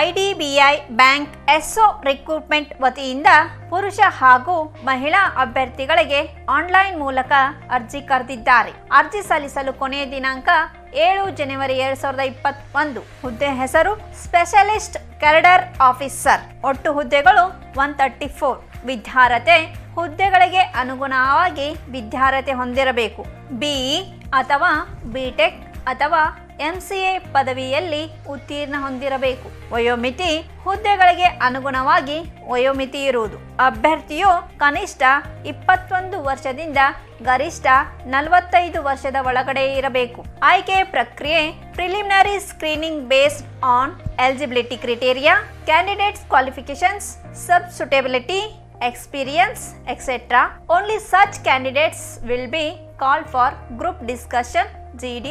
IDBI bank SO recruitment ವತಿಯಿಂದ ಪುರುಷ ಹಾಗೂ ಮಹಿಳಾ ಅಭ್ಯರ್ಥಿಗಳಿಗೆ ಆನ್ಲೈನ್ ಮೂಲಕ ಅರ್ಜಿ ಕರೆದಿದ್ದಾರೆ. ಅರ್ಜಿ ಸಲ್ಲಿಸಲು ಕೊನೆಯ ದಿನಾಂಕ ಏಳು ಜನವರಿ ಎರಡ್ ಸಾವಿರದ ಇಪ್ಪತ್ತೊಂದು. ಹುದ್ದೆ ಹೆಸರು ಸ್ಪೆಷಲಿಸ್ಟ್ ಕೆರಡರ್ ಆಫೀಸರ್. ಒಟ್ಟು ಹುದ್ದೆಗಳು ಒನ್ ತರ್ಟಿ ಫೋರ್. ವಿದ್ಯಾರ್ಹತೆ ಹುದ್ದೆಗಳಿಗೆ ಅನುಗುಣವಾಗಿ ವಿದ್ಯಾರ್ಹತೆ ಹೊಂದಿರಬೇಕು. ಬಿಇ ಅಥವಾ ಬಿಟೆಕ್ ಅಥವಾ ಎಂಸಿಎ ಪದವಿಯಲ್ಲಿ ಉತ್ತೀರ್ಣ ಹೊಂದಿರಬೇಕು. ವಯೋಮಿತಿ ಹುದ್ದೆಗಳಿಗೆ ಅನುಗುಣವಾಗಿ ವಯೋಮಿತಿ ಇರುವುದು. ಅಭ್ಯರ್ಥಿಯು ಕನಿಷ್ಠ ಇಪ್ಪತ್ತೊಂದು ವರ್ಷದಿಂದ ಗರಿಷ್ಠ ನಲವತ್ತೈದು ವರ್ಷದ ಒಳಗಡೆ ಇರಬೇಕು. ಆಯ್ಕೆ ಪ್ರಕ್ರಿಯೆ preliminary screening based on eligibility criteria, candidates qualifications sub suitability, experience, etcetera. Only such candidates will be call for group discussion, G GD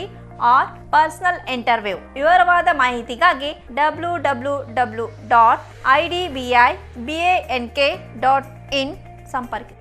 or personal interview. ವಿವರವಾದ ಮಾಹಿತಿಗಾಗಿ W W W dot I D B I B A N K dot in ಸಂಪರ್ಕಿಸಿ.